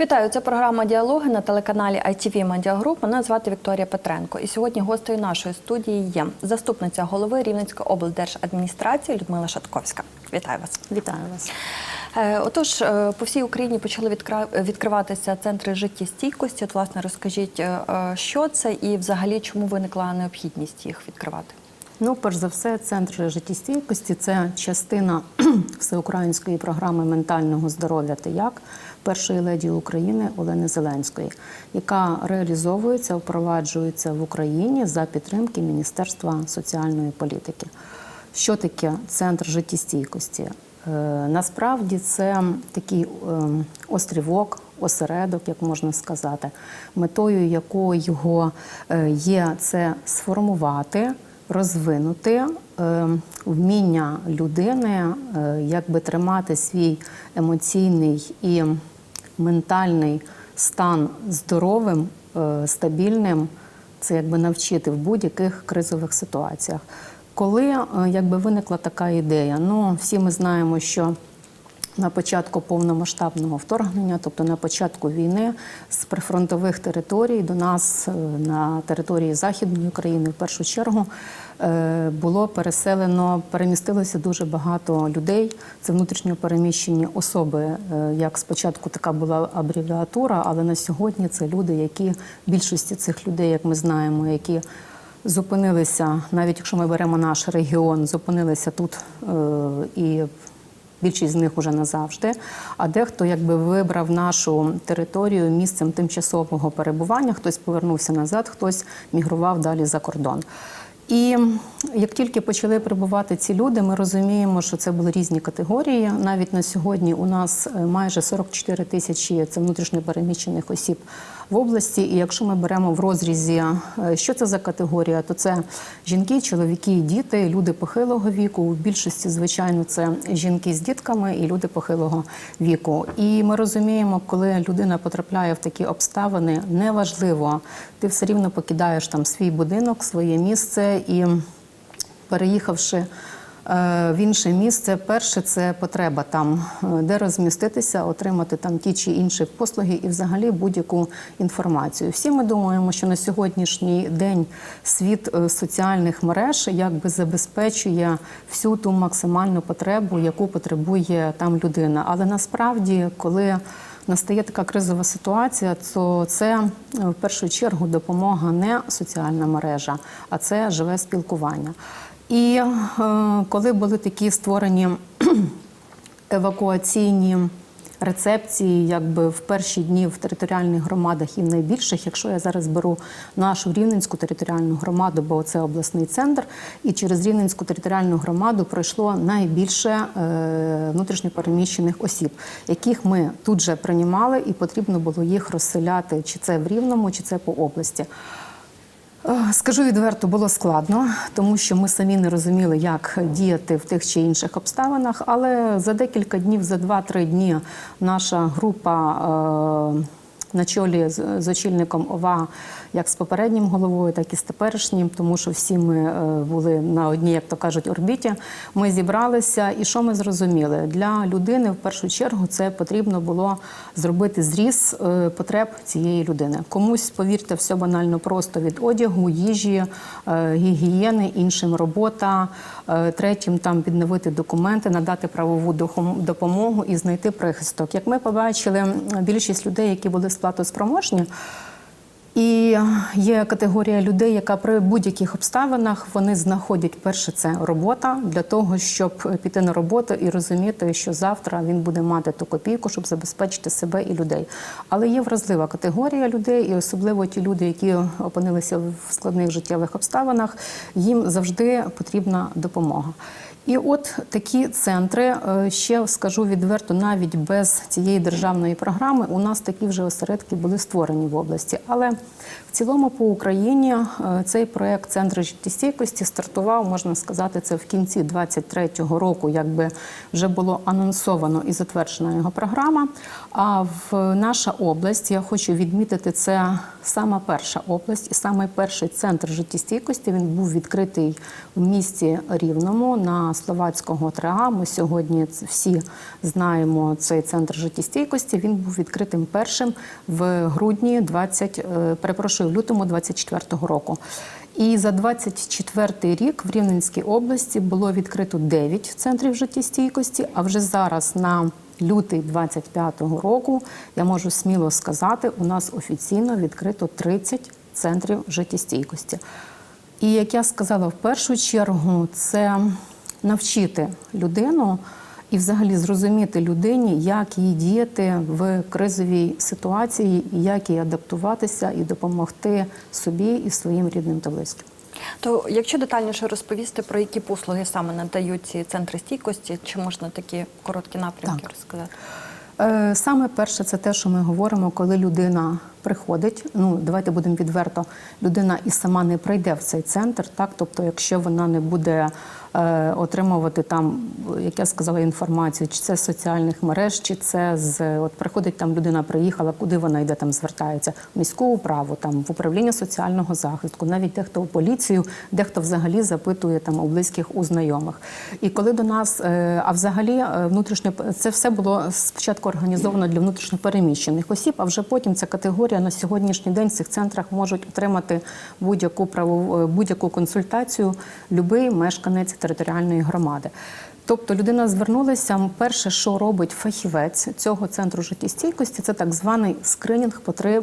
Вітаю, це програма Діалоги на телеканалі ITV Group. Мене звати Вікторія Петренко. І сьогодні гостею нашої студії є заступниця голови Рівненської облдержадміністрації Людмила Шатковська. Вітаю вас. Вітаю вас. Е, Отож, е, по всій Україні почали відкриватися центри життєстійкості. От, власне, розкажіть, е, що це і взагалі чому виникла необхідність їх відкривати? Ну, перш за все, центр життєстійкості це частина всеукраїнської програми ментального здоров'я та як першої леді України Олени Зеленської, яка реалізовується, впроваджується в Україні за підтримки Міністерства соціальної політики. Що таке центр життєстійкості? Е, Насправді це такий е, острівок, осередок, як можна сказати, метою якого е, є це сформувати, розвинути вміння людини, е, якби тримати свій емоційний і ментальний стан здоровим, е, стабільним. Це якби навчити в будь-яких кризових ситуаціях. Коли е, якби виникла така ідея, ну всі ми знаємо, що на початку повномасштабного вторгнення, тобто на початку війни, з прифронтових територій до нас е, на території Західної України в першу чергу е, було переселено, перемістилося дуже багато людей. Це внутрішньо переміщені особи. Е, Як спочатку така була абревіатура, але на сьогодні це люди, які більшості цих людей, як ми знаємо, які зупинилися, навіть якщо ми беремо наш регіон, зупинилися тут е, і більшість з них уже назавжди. А дехто якби вибрав нашу територію місцем тимчасового перебування, хтось повернувся назад, хтось мігрував далі за кордон. І як тільки почали прибувати ці люди, ми розуміємо, що це були різні категорії. Навіть на сьогодні у нас е, майже 44 тисячі це внутрішньо переміщених осіб в області. І якщо ми беремо в розрізі, е, що це за категорія, то це жінки, чоловіки, діти, люди похилого віку. В більшості, звичайно, це жінки з дітками і люди похилого віку. І ми розуміємо, коли людина потрапляє в такі обставини, неважливо, ти все рівно покидаєш там свій будинок, своє місце і переїхавши в інше місце, перше це потреба там, е, де розміститися, отримати там ті чи інші послуги і взагалі будь-яку інформацію. Всі ми думаємо, що на сьогоднішній день світ е, соціальних мереж якби забезпечує всю ту максимальну потребу, яку потребує там людина. Але насправді, коли Настає така кризова ситуація, то це е, в першу чергу допомога не соціальна мережа, а це живе спілкування. І е, коли були такі створені евакуаційні рецепції, якби в перші дні в територіальних громадах і в найбільших, якщо я зараз беру нашу рівненську територіальну громаду, бо це обласний центр, і через рівненську територіальну громаду пройшло найбільше е, внутрішньопереміщених осіб, яких ми тут же приймали, і потрібно було їх розселяти, чи це в Рівному, чи це по області. Е, Скажу відверто, було складно, тому що ми самі не розуміли, як діяти в тих чи інших обставинах. Але за декілька днів, за 2-3 дні, наша група е, на чолі з, з очільником ОВА, як з попереднім головою, так і з теперішнім, тому що всі ми е, були на одній, як то кажуть, орбіті. Ми зібралися, і що ми зрозуміли? Для людини в першу чергу це потрібно було зробити зріз е, потреб цієї людини. Комусь, повірте, все банально просто від одягу, їжі, е, гігієни, іншим робота, третім там відновити документи, надати правову допомогу і знайти прихисток. Як ми побачили, більшість людей, які були сплатоспроможні, і є категорія людей, яка при будь-яких обставинах вони знаходять перше це робота для того, щоб піти на роботу і розуміти, що завтра він буде мати ту копійку, щоб забезпечити себе і людей. Але є вразлива категорія людей, і особливо ті люди, які опинилися в складних життєвих обставинах, їм завжди потрібна допомога. І от такі центри, е, ще скажу відверто, навіть без цієї державної програми у нас такі вже осередки були створені в області. Але цілому по Україні е, цей проект Центри життєстійкості стартував, можна сказати, це в кінці 23-го року, якби вже було анонсовано і затверджена його програма. А в наша область, я хочу відмітити це сама перша область і саме перший центр життєстійкості він був відкритий в місті Рівному на Словацького ТРА. Ми сьогодні всі знаємо цей центр життєстійкості. Він був відкритим першим в грудні 20, е, перепрошую, в лютому 24-го року. І за 24 рік в Рівненській області було відкрито 9 центрів життєстійкості, а вже зараз на лютий 25-го року я можу сміло сказати, у нас офіційно відкрито 30 центрів життєстійкості. І як я сказала, в першу чергу це навчити людину і взагалі зрозуміти людині, як їй діяти в кризовій ситуації, як їй адаптуватися і допомогти собі і своїм рідним та близьким. То якщо детальніше розповісти, про які послуги саме надають ці центри стійкості, чи можна такі короткі напрямки Так. розказати? Е, Саме перше, це те, що ми говоримо, коли людина приходить. Ну, давайте будемо відверто, людина і сама не прийде в цей центр, так тобто, якщо вона не буде отримувати там, як я сказала, інформацію, чи це з соціальних мереж, чи це з от приходить там людина, приїхала, куди вона йде, там звертається в міську управу, там в управління соціального захисту, навіть дехто в поліцію, дехто взагалі запитує там у близьких у знайомих. І коли до нас, е, а взагалі е, внутрішньо це все було спочатку організовано для внутрішньопереміщених осіб, а вже потім ця категорія на сьогоднішній день в цих центрах можуть отримати будь-яку е, будь-яку консультацію будь-який мешканець територіальної громади. Тобто людина звернулася. Перше, що робить фахівець цього центру життєстійкості, це так званий скринінг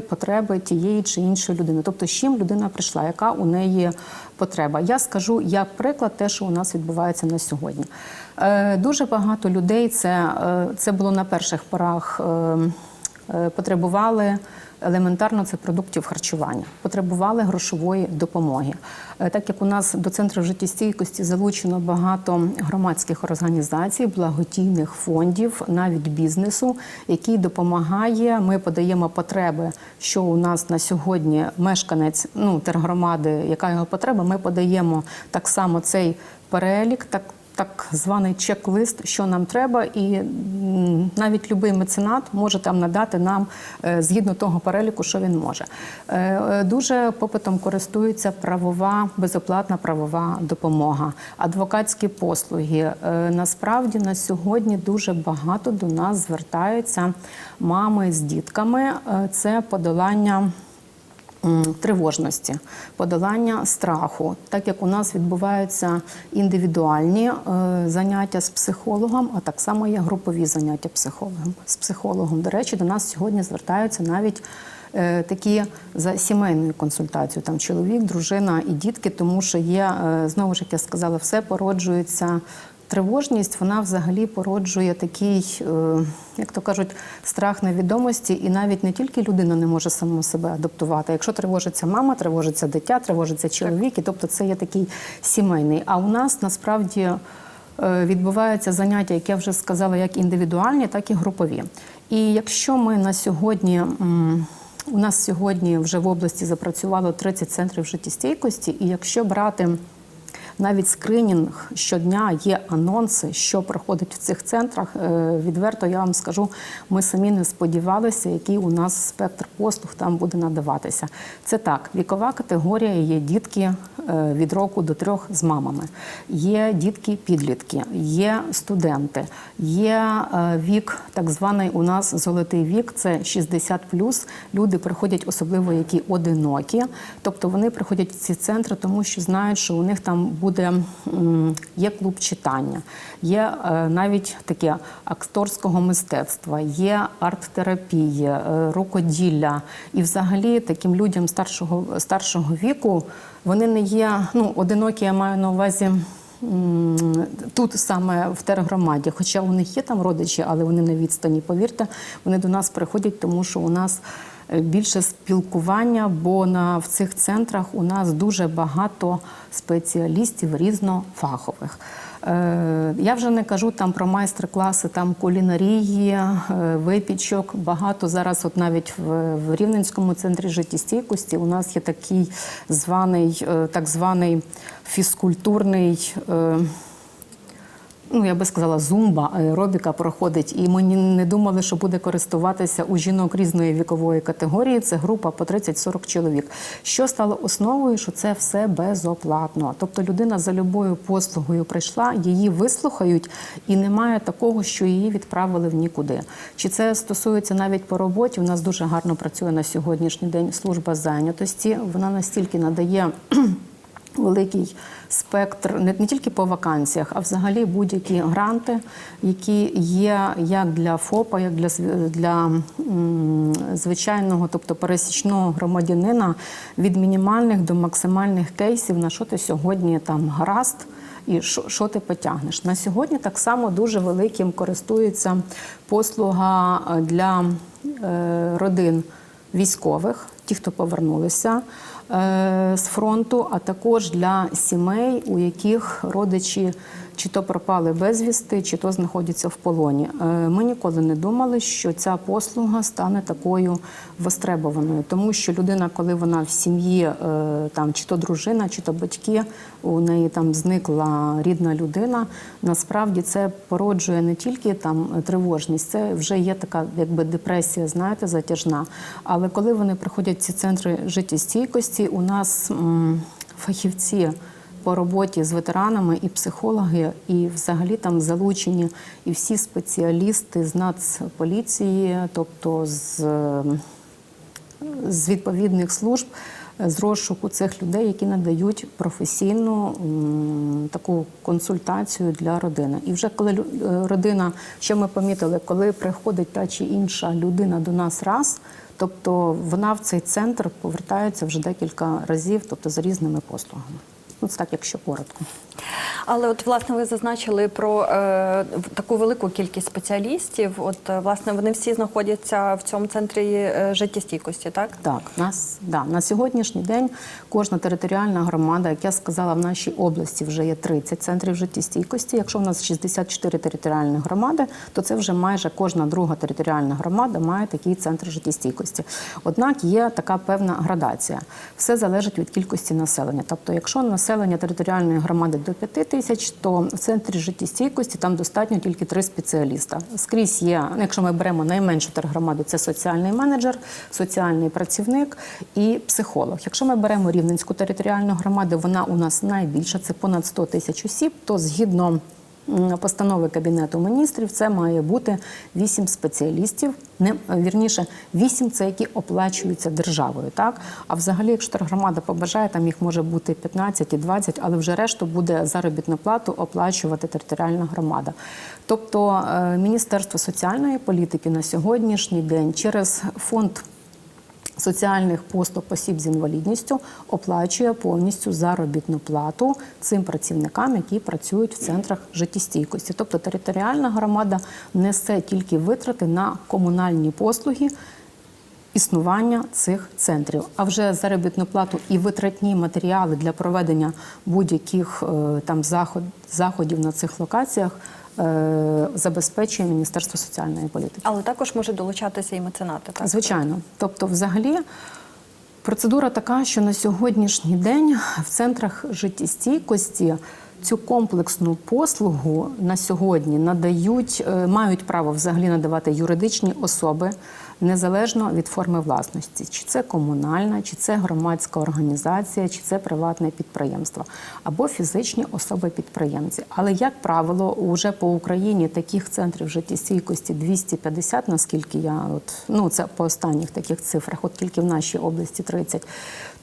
потреби тієї чи іншої людини. Тобто, з чим людина прийшла, яка у неї потреба. Я скажу як приклад, те, що у нас відбувається на сьогодні. Е, дуже багато людей це, е, це було на перших порах. Е, е, потребували елементарно це продуктів харчування, потребували грошової допомоги. Е, Так як у нас до центру життєстійкості залучено багато громадських організацій, благодійних фондів, навіть бізнесу, який допомагає. Ми подаємо потреби, що у нас на сьогодні мешканець ну тергромади, яка його потреба. Ми подаємо так само цей перелік. так так званий чек-лист, що нам треба, і навіть будь-який меценат може там надати нам е, згідно того переліку, що він може. Е, е, Дуже попитом користується правова, безоплатна правова допомога, адвокатські послуги. Насправді на сьогодні дуже багато до нас звертаються мами з дітками. Це подолання. Тривожності, подолання страху, так як у нас відбуваються індивідуальні е, заняття з психологом, а так само є групові заняття психологом з психологом. До речі, до нас сьогодні звертаються навіть е, такі за сімейною консультацією, там чоловік, дружина і дітки, тому що є е, знову ж як я сказала, все породжується. Тривожність вона взагалі породжує такий, е, як то кажуть, страх невідомості, і навіть не тільки людина не може саму себе адаптувати. Якщо тривожиться мама, тривожиться дитя, тривожиться чоловік, і тобто це є такий сімейний. А у нас насправді е, відбуваються заняття, як я вже сказала, як індивідуальні, так і групові. І якщо ми на сьогодні. у нас сьогодні вже в області запрацювало 30 центрів життєстійкості, і якщо брати навіть скринінг щодня є анонси, що проходить в цих центрах. Е, Відверто я вам скажу, ми самі не сподівалися, який у нас спектр послуг там буде надаватися. Це так, вікова категорія є дітки е, від року до трьох з мамами, є дітки-підлітки, є студенти, є е, вік, так званий у нас золотий вік, це 60 Люди приходять, особливо які одинокі, тобто вони приходять в ці центри, тому що знають, що у них там буде є клуб читання, є е, навіть таке акторського мистецтва, є арт-терапії, е, рукоділля. І взагалі таким людям старшого старшого віку вони не є ну одинокі, я маю на увазі. Тут саме в тергромаді, хоча у них є там родичі, але вони на відстані. Повірте, вони до нас приходять, тому що у нас більше спілкування, бо на в цих центрах у нас дуже багато спеціалістів різнофахових. Е, Я вже не кажу там про майстер-класи, там кулінарії, е, випічок. Багато зараз, от навіть в, Рівненському центрі життєстійкості, у нас є такий званий, е, так званий фізкультурний. Ну я би сказала, зумба аеробіка проходить, і ми не думали, що буде користуватися у жінок різної вікової категорії. Це група по 30-40 чоловік. Що стало основою, що це все безоплатно. Тобто людина за любою послугою прийшла, її вислухають, і немає такого, що її відправили в нікуди. Чи це стосується навіть по роботі? У нас дуже гарно працює на сьогоднішній день служба зайнятості. Вона настільки надає великий спектр не, не тільки по вакансіях, а взагалі будь-які гранти, які є як для ФОПа, як для, для звичайного, тобто пересічного громадянина від мінімальних до максимальних кейсів, на що ти сьогодні там гаразд. І що, що ти потягнеш на сьогодні? Так само дуже великим користується послуга е, для е, родин військових, ті, хто повернулися е, з фронту, а також для сімей, у яких родичі чи то пропали безвісти, чи то знаходяться в полоні. Е, Ми ніколи не думали, що ця послуга стане такою востребованою, тому що людина, коли вона в сім'ї, е, там чи то дружина, чи то батьки, у неї там зникла рідна людина. Насправді це породжує не тільки там тривожність, це вже є така, якби депресія, знаєте, затяжна. Але коли вони приходять в ці центри життєстійкості, у нас м, фахівці по роботі з ветеранами і психологи, і взагалі там залучені і всі спеціалісти з нацполіції, тобто з, з відповідних служб. е, З розшуку цих людей, які надають професійну таку консультацію для родини. І вже коли е, родина, що ми помітили, коли приходить та чи інша людина до нас раз, тобто вона в цей центр повертається вже декілька разів, тобто за різними послугами. Ну, так, якщо коротко. Але от власне ви зазначили про е, таку велику кількість спеціалістів. От е, власне вони всі знаходяться в цьому центрі е, життєстійкості, так? Так, нас да на сьогоднішній день кожна територіальна громада, як я сказала, в нашій області вже є 30 центрів життєстійкості. Якщо в нас 64 територіальні громади, то це вже майже кожна друга територіальна громада має такий центр життєстійкості. Однак є така певна градація. Все залежить від кількості населення. Тобто, якщо населення територіальної громади до 5 тисяч, то в центрі життєстійкості там достатньо тільки три спеціаліста. Скрізь є, ну, якщо ми беремо найменшу тергромаду, це соціальний менеджер, соціальний працівник і психолог. Якщо ми беремо Рівненську територіальну громаду, вона у нас найбільша, це понад 100 тисяч осіб, то згідно постанови Кабінету міністрів, це має бути 8 спеціалістів, не вірніше, 8 це які оплачуються державою. Так а взагалі, якщо тергромада побажає, там їх може бути 15 і 20, але вже решту буде заробітну плату оплачувати територіальна громада. Тобто е, Міністерство соціальної політики на сьогоднішній день через фонд соціальних послуг осіб з інвалідністю оплачує повністю заробітну плату цим працівникам, які працюють в центрах життєстійкості. Тобто територіальна громада несе тільки витрати на комунальні послуги. Існування цих центрів, а вже заробітну плату і витратні матеріали для проведення будь-яких е, там заход, заходів на цих локаціях забезпечує Міністерство соціальної політики. Але також можуть долучатися і меценати. Так? Звичайно. Тобто, взагалі, процедура така, що на сьогоднішній день в центрах життєстійкості цю комплексну послугу на сьогодні надають, е, мають право взагалі надавати юридичні особи незалежно від форми власності, чи це комунальна, чи це громадська організація, чи це приватне підприємство, або фізичні особи-підприємці. Але як правило, уже по Україні таких центрів життєстійкості 250, наскільки я от ну це по останніх таких цифрах, от тільки в нашій області 30,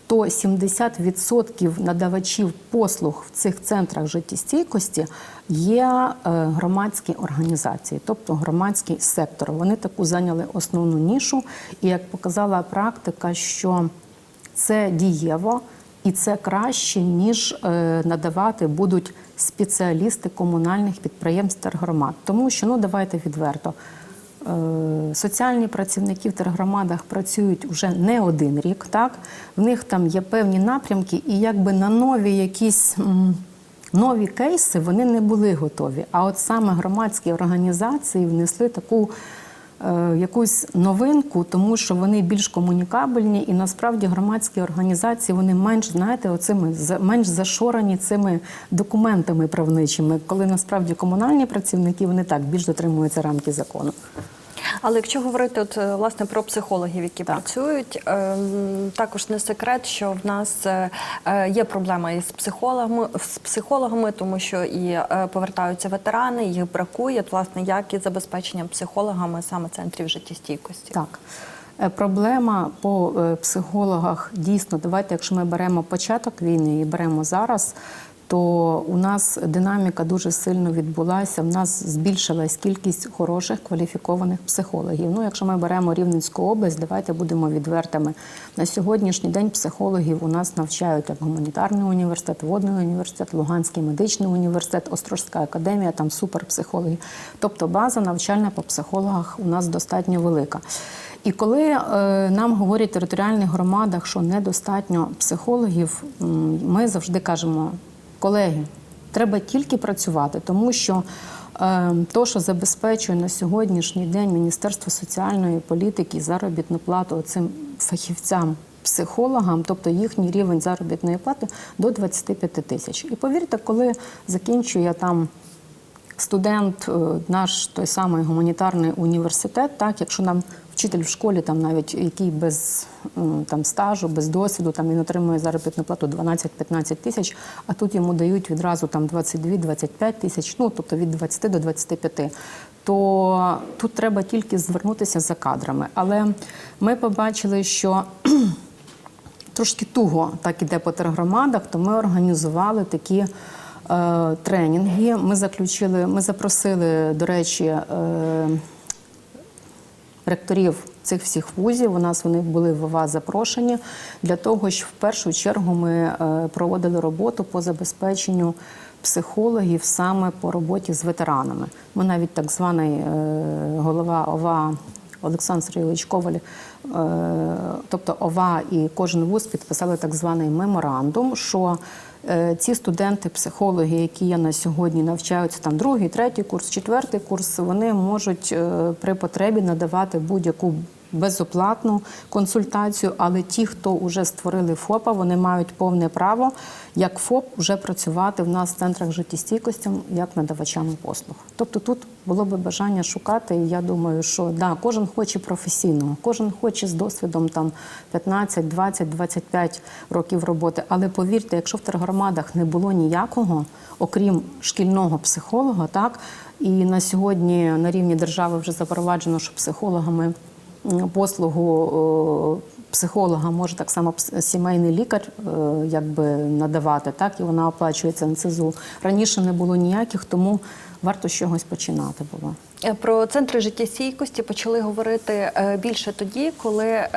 то 70% надавачів послуг в цих центрах життєстійкості є е, громадські організації, тобто громадський сектор. Вони таку зайняли основну нішу, і як показала практика, що це дієво і це краще, ніж е, надавати будуть спеціалісти комунальних підприємств та громад. Тому що ну давайте відверто. Е, Соціальні працівники в тергромадах працюють вже не один рік, так в них там є певні напрямки, і якби на нові якісь нові кейси вони не були готові. А от саме громадські організації внесли таку е, якусь новинку, тому що вони більш комунікабельні, і насправді громадські організації вони менш знаєте, оцими менш зашорені цими документами правничими, коли насправді комунальні працівники вони так більш дотримуються рамки закону. Але якщо говорити от, е, власне про психологів, які Так. працюють, ем, також не секрет, що в нас е, е, є проблема із психологами, з психологами, тому що і повертаються ветерани, їх бракує. Власне, як із забезпеченням психологами саме центрів життєстійкості. Так. Проблема по психологах дійсно, давайте, якщо ми беремо початок війни і беремо зараз, то у нас динаміка дуже сильно відбулася. У нас збільшилась кількість хороших кваліфікованих психологів. Ну, якщо ми беремо Рівненську область, давайте будемо відвертими. На сьогоднішній день психологів у нас навчають як гуманітарний університет, водний університет, Луганський медичний університет, Острозька академія, там суперпсихологи. Тобто база навчальна по психологах у нас достатньо велика. І коли е, нам говорять в територіальних громадах, що недостатньо психологів, ми завжди кажемо, колеги, треба тільки працювати, тому що е, то, що забезпечує на сьогоднішній день Міністерство соціальної політики заробітну плату цим фахівцям. Психологам, тобто їхній рівень заробітної плати до 25 тисяч. І повірте, коли закінчує там студент, е, наш той самий гуманітарний університет, так, якщо нам вчитель в школі, там навіть який без там, стажу, без досвіду, там він отримує заробітну плату 12-15 тисяч, а тут йому дають відразу там 22-25 тисяч, ну тобто від 20 до 25. То тут треба тільки звернутися за кадрами. Але ми побачили, що трошки туго так іде по тергромадах, то ми організували такі тренінги. Ми заключили, ми запросили, до речі, е, ректорів цих всіх вузів. У нас вони були в ОВА запрошені для того, щоб в першу чергу ми е, проводили роботу по забезпеченню психологів саме по роботі з ветеранами. Ми навіть так званий е, голова ОВА. Олександр Сергійович Коваль, е, тобто ОВА і кожен вуз підписали так званий меморандум, що е, ці студенти, психологи, які є на сьогодні навчаються там другий, третій курс, четвертий курс, вони можуть е, при потребі надавати будь-яку безоплатну консультацію, але ті, хто вже створили ФОПа, вони мають повне право як ФОП вже працювати в нас в центрах життєстійкості як надавачами послуг. Тобто тут було би бажання шукати, і я думаю, що да, кожен хоче професійного, кожен хоче з досвідом там 15, 20, 25 років роботи. Але повірте, якщо в тергромадах не було ніякого, окрім шкільного психолога, так і на сьогодні на рівні держави вже запроваджено, що психологами послугу е, психолога може так само сімейний лікар е, якби надавати, так і вона оплачується НСЗУ. Раніше не було ніяких, тому варто з чогось починати було. Е, Про центри життєстійкості почали говорити більше тоді, коли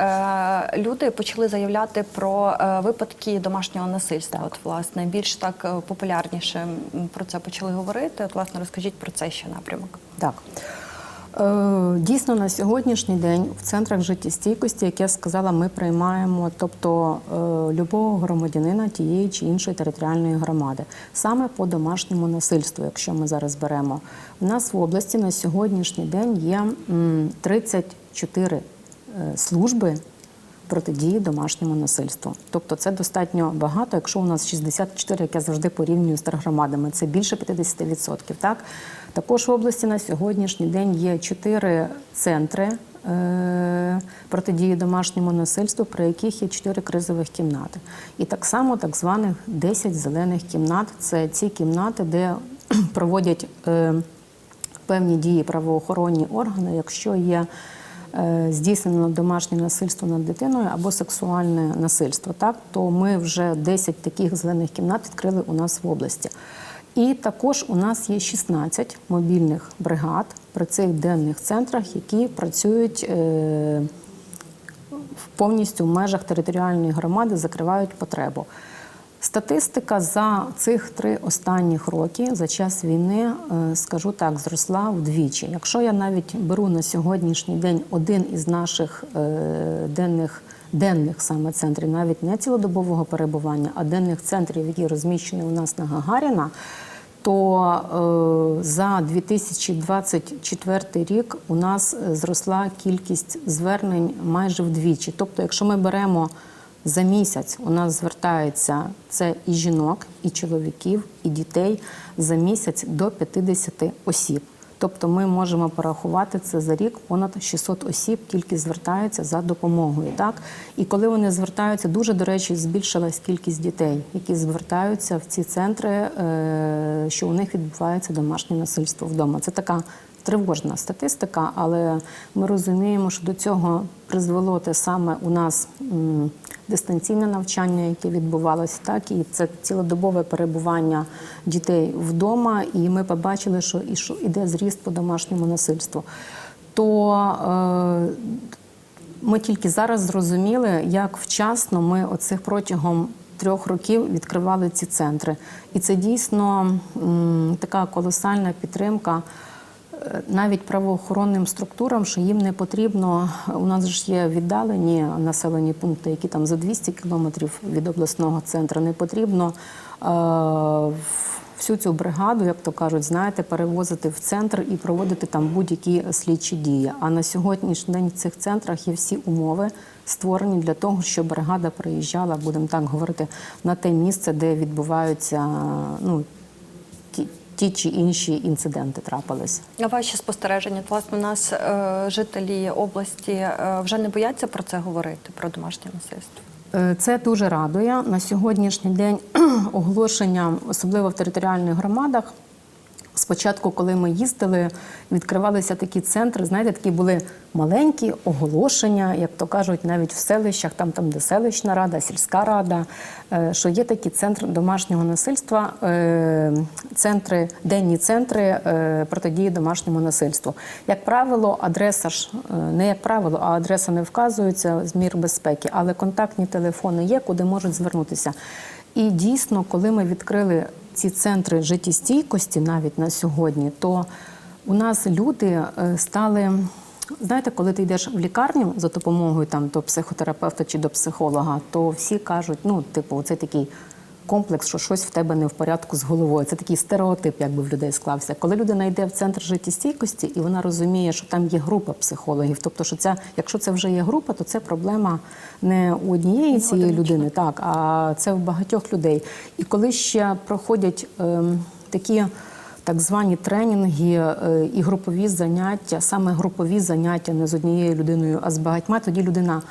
люди почали заявляти про випадки домашнього насильства. От власне більш так популярніше про це почали говорити. От власне розкажіть про це ще напрямок. Так. Е, Дійсно, на сьогоднішній день в центрах життєстійкості, як я сказала, ми приймаємо тобто е, любого громадянина тієї чи іншої територіальної громади, саме по домашньому насильству, якщо ми зараз беремо. У нас в області на сьогоднішній день є м, 34 е, служби протидії домашньому насильству. Тобто це достатньо багато, якщо у нас 64, як я завжди порівнюю з тергромадами, це більше 50%. Так? Також в області на сьогоднішній день є 4 центри е, протидії домашньому насильству, при яких є 4 кризових кімнати. І так само так званих 10 зелених кімнат. Це ці кімнати, де проводять е, певні дії правоохоронні органи, якщо є е, здійснено домашнє насильство над дитиною або сексуальне насильство, так то ми вже 10 таких зелених кімнат відкрили у нас в області. І також у нас є 16 мобільних бригад при цих денних центрах, які працюють е, повністю в межах територіальної громади, закривають потребу. Статистика за цих три останніх роки за час війни, е, скажу так, зросла вдвічі. Якщо я навіть беру на сьогоднішній день один із наших е, денних денних саме центрів, навіть не цілодобового перебування, а денних центрів, які розміщені у нас на Гагаріна, то е, за 2024 рік у нас е, зросла кількість звернень майже вдвічі. Тобто, якщо ми беремо за місяць, у нас звертається це і жінок, і чоловіків, і дітей за місяць до 50 осіб. Тобто ми можемо порахувати це за рік понад 600 осіб тільки звертаються за допомогою. Так і коли вони звертаються, дуже до речі, збільшилась кількість дітей, які звертаються в ці центри, е, що у них відбувається домашнє насильство вдома. Це така тривожна статистика, але ми розуміємо, що до цього призвело те саме у нас дистанційне навчання, яке відбувалося, так і це цілодобове перебування дітей вдома. І ми побачили, що іде зріст по домашньому насильству. То е, ми тільки зараз зрозуміли, як вчасно ми оцих протягом трьох років відкривали ці центри. І це дійсно м, така колосальна підтримка. Навіть правоохоронним структурам, що їм не потрібно. У нас ж є віддалені населені пункти, які там за 200 кілометрів від обласного центру. Не потрібно е, всю цю бригаду, як то кажуть, знаєте, перевозити в центр і проводити там будь-які слідчі дії. А на сьогоднішній день в цих центрах є всі умови створені для того, щоб бригада приїжджала, будемо так говорити, на те місце, де відбуваються ну, ті, чи інші інциденти трапилися. На ваші спостереження, власне, у нас е, жителі області е, вже не бояться про це говорити, про домашнє насильство. Е, Це дуже радує. На сьогоднішній день оголошення, особливо в територіальних громадах. Спочатку, коли ми їздили, відкривалися такі центри, знаєте, такі були маленькі оголошення, як то кажуть, навіть в селищах, там, там де селищна рада, сільська рада, е, що є такі центри домашнього насильства, е, центри, денні центри е, протидії домашньому насильству. Як правило, адреса ж не як правило, а адреса не вказується з мір безпеки, але контактні телефони є, куди можуть звернутися. І дійсно, коли ми відкрили ці центри життєстійкості навіть на сьогодні, то у нас люди е, стали. Знаєте, коли ти йдеш в лікарню за допомогою там до психотерапевта чи до психолога, то всі кажуть, ну, типу, це такий комплекс, що щось в тебе не в порядку з головою. Це такий стереотип, якби в людей склався. Коли людина йде в центр життєстійкості, і вона розуміє, що там є група психологів. Тобто, що ця, якщо це вже є група, то це проблема не у однієї цієї людини, так, а це в багатьох людей. І коли ще проходять ем, такі. Так звані тренінги е, і групові заняття, саме групові заняття не з однією людиною, а з багатьма, тоді людина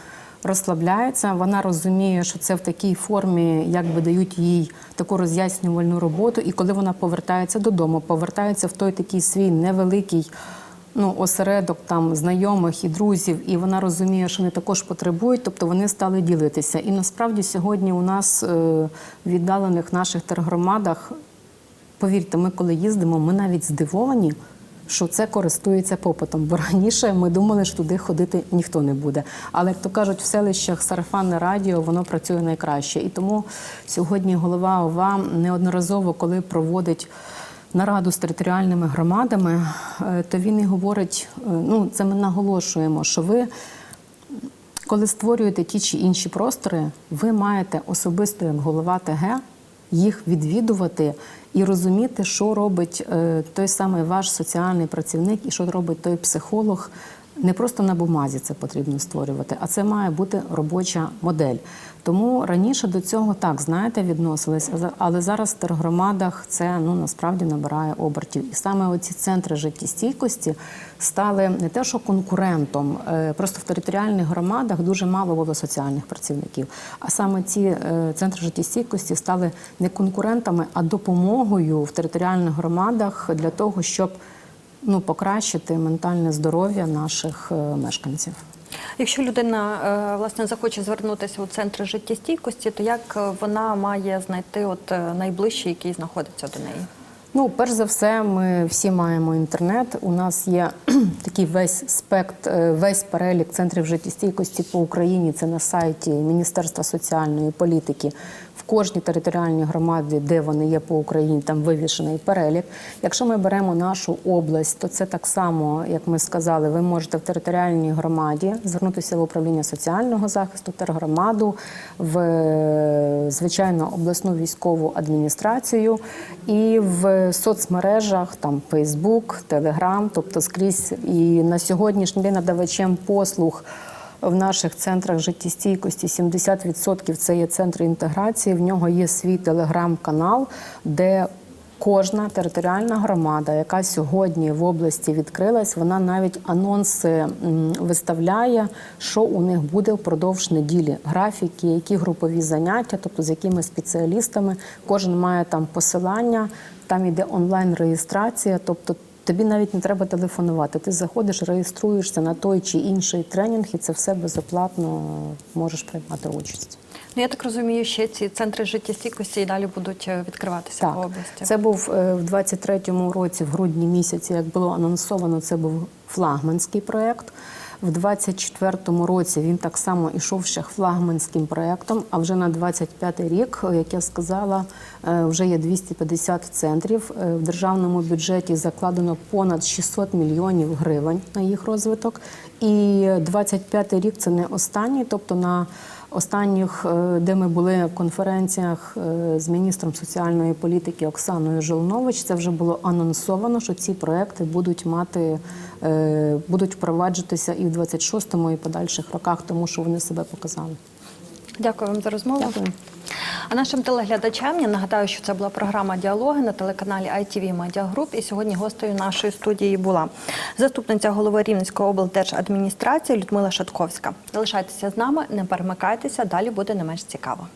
розслабляється, вона розуміє, що це в такій формі, якби дають їй таку роз'яснювальну роботу. І коли вона повертається додому, повертається в той такий свій невеликий ну, осередок там знайомих і друзів, і вона розуміє, що вони також потребують, тобто вони стали ділитися. І насправді сьогодні у нас е, в віддалених наших тергромадах, повірте, ми коли їздимо, ми навіть здивовані. Що це користується попитом, бо раніше ми думали, що туди ходити ніхто не буде. Але як то кажуть, в селищах сарафанне радіо воно працює найкраще. І тому сьогодні голова ОВА неодноразово, коли проводить нараду з територіальними громадами, е, то він і говорить: е, ну це ми наголошуємо, що ви коли створюєте ті чи інші простори, ви маєте особисто як голова ТГ їх відвідувати і розуміти, що робить е, той самий ваш соціальний працівник і що робить той психолог. Не просто на бумазі це потрібно створювати, а це має бути робоча модель. Тому раніше до цього так знаєте відносилися, але зараз в тергромадах це ну насправді набирає обертів. І саме оці центри життєстійкості стали не те, що конкурентом, е, просто в територіальних громадах дуже мало було соціальних працівників. А саме ці е, центри життєстійкості стали не конкурентами, а допомогою в територіальних громадах для того, щоб ну покращити ментальне здоров'я наших е, мешканців. Якщо людина е, власне захоче звернутися у центр життєстійкості, то як е, вона має знайти от е, найближчий, який знаходиться до неї? Ну, перш за все, ми всі маємо інтернет. У нас є такий весь спектр, е, весь перелік центрів життєстійкості по Україні. Це на сайті Міністерства соціальної політики. Кожній територіальній громаді, де вони є по Україні, там вивішений перелік. Якщо ми беремо нашу область, то це так само, як ми сказали, ви можете в територіальній громаді звернутися в управління соціального захисту, тергромаду, в звичайно обласну військову адміністрацію і в соцмережах, там Фейсбук, Телеграм, тобто скрізь. І на сьогоднішній день надавачем послуг в наших центрах життєстійкості 70% це є центри інтеграції. В нього є свій телеграм-канал, де Кожна територіальна громада, яка сьогодні в області відкрилась, вона навіть анонси виставляє, що у них буде впродовж неділі. Графіки, які групові заняття, тобто з якими спеціалістами. Кожен має там посилання, там іде онлайн-реєстрація. Тобто тобі навіть не треба телефонувати. Ти заходиш, реєструєшся на той чи інший тренінг, і це все безоплатно можеш приймати участь. Ну я так розумію, ще ці центри життєстійкості і далі будуть е, відкриватися Так, по області. це був е, в 23-му році, в грудні місяці, як було анонсовано, це був флагманський проєкт. В 24-му році він так само ішов ще флагманським проєктом. А вже на 25-й рік, як я сказала, е, вже є 250 центрів. Е, В державному бюджеті закладено понад 600 мільйонів гривень на їх розвиток. І 25-й рік це не останній, тобто на Останніх, е, де ми були в конференціях з міністром соціальної політики Оксаною Жолнович, це вже було анонсовано, що ці проекти будуть мати, будуть впроваджуватися і в 26-му, і подальших роках, тому що вони себе показали. Дякую вам за розмову. Дякую. А нашим телеглядачам я нагадаю, що це була програма Діалоги на телеканалі ITV Media Group. І сьогодні гостею нашої студії була заступниця голови Рівненської облдержадміністрації Людмила Шатковська. Залишайтеся з нами, не перемикайтеся, далі буде не менш цікаво.